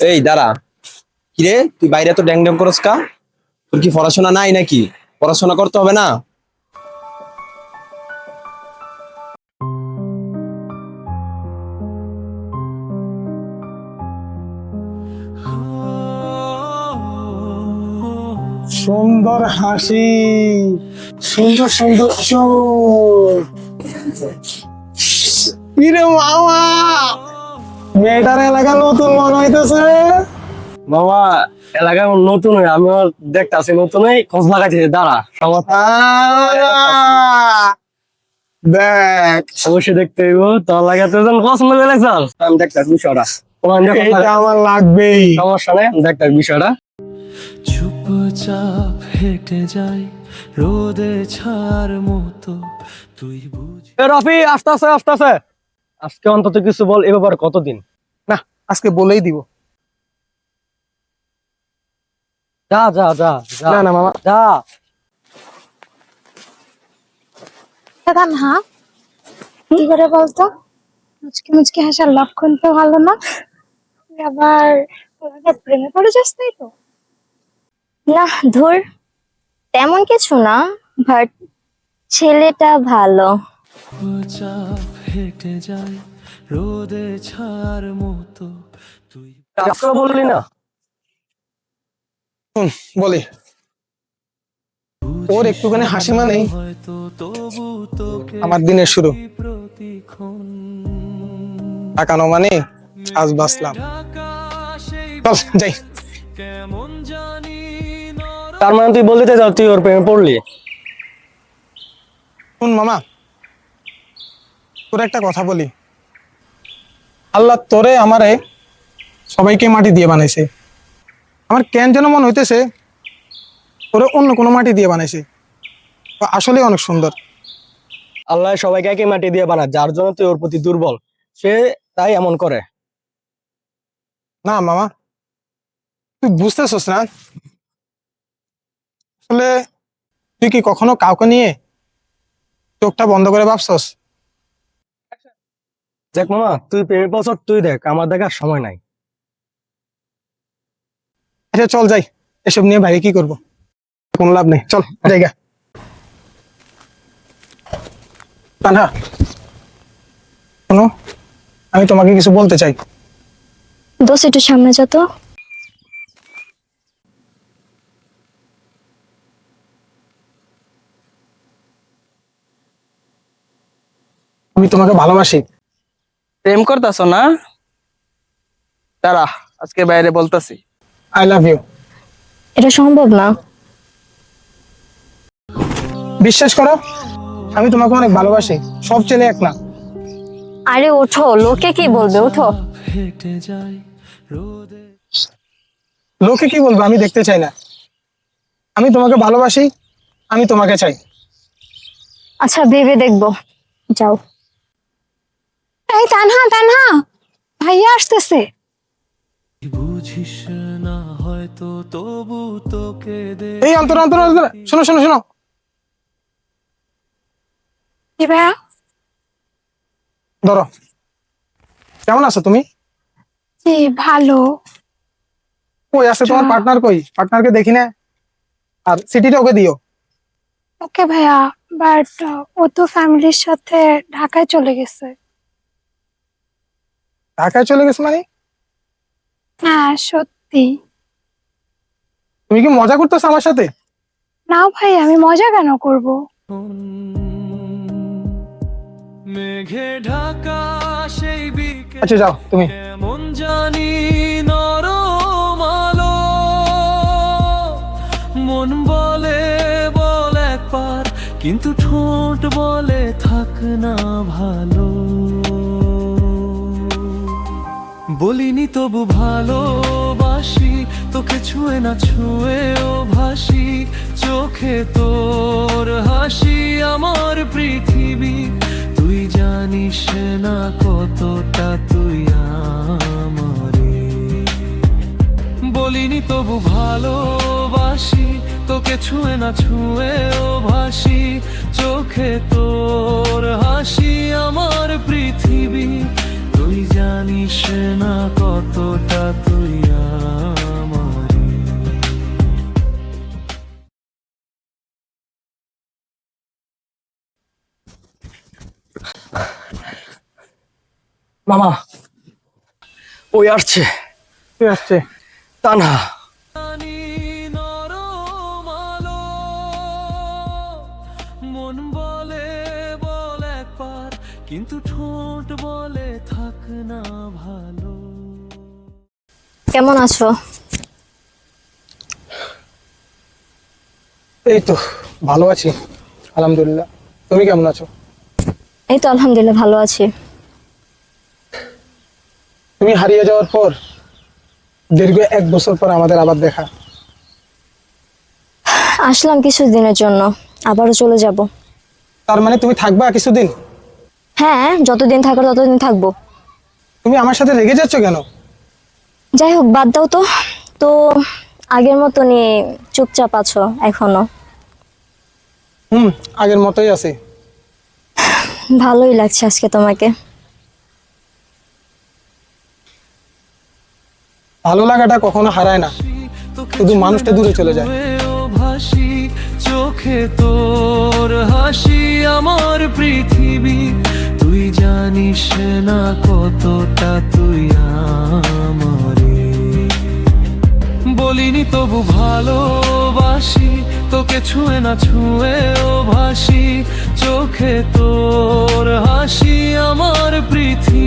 এই, দাঁড়া। কিরে, তুই বাইরে তো ড্যাং ড্যাং করস কা? তোর কি পড়াশোনা নাই নাকি? পড়াশোনা করতে হবে না? সুন্দর হাসি। সুন্দর সুন্দর চোখ মামা! মেয়েটার এলাকা নতুন মনে হইতেছে। মামা এলাকায় নতুন হয়ে আমি দেখতেছি নতুন খোঁজ লাগাইছি দাঁড়া। সমস্যা? দেখ। অবশ্যই দেখতে হইব তোর লাগাতে যখন খোঁজ লাগছাল আমি বিষয়টা। লাগা- আমার লাগবেই। সমস্যা নেই আমি দেখতেছি বিষয়টা। চুপচাপ হেঁটে যাই রোদে ছার মতো তুই বুঝি রফি আস্তে আস্তে আস্তে আস্তে আজকে অন্তত কিছু বল এ ব্যাপারে কতদিন? না আজকে বলেই দিব। যা যা যা যা। না না মামা। যা। দাদা হা কি করে বলতো? মুচকি মুচকি হাসার লক্ষণ তো ভালো না। তুই আবার প্রেমে পড়ে যাস তাই তো? না ধুর। তেমন কিছু না বাট ছেলেটা ভালো। চুপচাপ হেঁটে যাই রোদে ছার মতো। তুই বললি না? বলি। ওর একটুখানি হাসি মানেই আমার দিনের শুরু। তাকানো মানে আজ বাসলাম চল যাই। তার মানে তুই বলতে যাও তুই ওর প্রেমে পড়লি? শুন মামা তোর একটা কথা বলি। আল্লাহ তোরে আমারে সবাইকে মাটি দিয়ে বানাইছে। আমার কেন যেন মনে হইতেছে তোরে অন্য কোনো মাটি দিয়ে বানাইছে। আসলে অনেক সুন্দর। আল্লাহ সবাইকে একই মাটি দিয়ে বানায় যার জন্য তুই ওর প্রতি দুর্বল। সে তাই এমন করে। না মামা। তুই বুঝতেছস না? আসলে তুই কি কখনো কাউকে নিয়ে চোখটা বন্ধ করে ভাবছস? দেখ মামা তুই প্রেমে বছর তুই দেখ আমার দেখার সময় নাই। আচ্ছা চল যাই। এসব নিয়ে বাইরে কি করব? কোনো লাভ নেই। চল জায়গা তানহা। শোনো আমি তোমাকে কিছু বলতে চাই। দোষ একটু সামনে যা তো। আমি তোমাকে ভালোবাসি। প্রেম করতেছ না? তারা আজকে বাইরে বলতাছি। আই লাভ ইউ এটা সম্ভব না। বিশ্বাস করো আমি তোমাকে অনেক ভালোবাসি সব ছেলে এক না। আরে ওঠো লোকে কি বলবে ওঠো। লোকে কি বলবে আমি দেখতে চাই না। আমি তোমাকে ভালোবাসি আমি তোমাকে চাই। আচ্ছা ভেবে দেখব। যাও। তানহা তানহা ভাইয়া আসতেছে। বুঝিস না হয়তো তবু তোকে দে এই অন্তর অন্তর অন্তর শোনো শোনো শোনো। কি ভাইয়া? ধরো। কেমন আছো তুমি? জি ভালো। কই আছে তোমার আচ্ছা। পার্টনার কই? পার্টনারকে দেখি না? আর সিটিটা ওকে দিও। ওকে ভাইয়া বাট ও তো ফ্যামিলির সাথে ঢাকায় চলে গেছে। ঢাকায় চলে গেছে মানে? হ্যাঁ সত্যি। তুমি কি মজা করতেছো আমার সাথে? না ভাই আমি মজা কেন করব? মেঘে ঢাকা সেই বিকেল আচ্ছা যাও তুমি। কেমন জানি নরম আলো। মন বলে বল একবার কিন্তু ঠোঁট বলে থাক না ভালো। বলিনি তবু ভালোবাসি, তোকে ছুঁয়ে না ছুঁয়েও ভাসি। চোখে তোর হাসি আমার পৃথিবী, তুই জানিস না কতটা তুই আমারে। বলিনি তবু ভালোবাসি, তোকে ছুঁয়ে না ছুঁয়েও ভাসি। চোখে তোর হাসি আমার পৃথিবী মামা ওই আসছে। কে আসছে। তানহা। আলো, মন বলে বল একবার কিন্তু ঠোঁট বলে থাক না ভালো। কেমন আছো? এই তো ভালো আছি আলহামদুলিল্লাহ। তুমি কেমন আছো? এই তো আলহামদুলিল্লাহ ভালো আছি। তুমি হারিয়ে যাওয়ার পর দীর্ঘ এক বছর পর আমাদের আবার দেখা। আসলাম কিছু দিনের জন্য আবারও চলে যাব। তার মানে তুমি থাকবা কিছুদিন? হ্যাঁ যতদিন থাকার ততদিন থাকব। তুমি আমার সাথে রেগে যাচ্ছ কেন? যাই হোক বাদ দাও তো। তো আগের মতনই চুপচাপ আছো এখনও? হুম আগের মতোই আছে। ভালোই লাগছে আজকে তোমাকে। ভালো লাগাটা কখনো হারায় না। শুধু মানুষটা দূরে চলে যায়। চোখে তোর হাসি, আমার পৃথিবী। তুই জানিস না কতটা তুই আমারে। বলিনি তবু ভালোবাসি, তোকে ছুঁয়ে না ছুঁয়ে ও ভাসি। চোখে তোর হাসি, আমার পৃথিবী।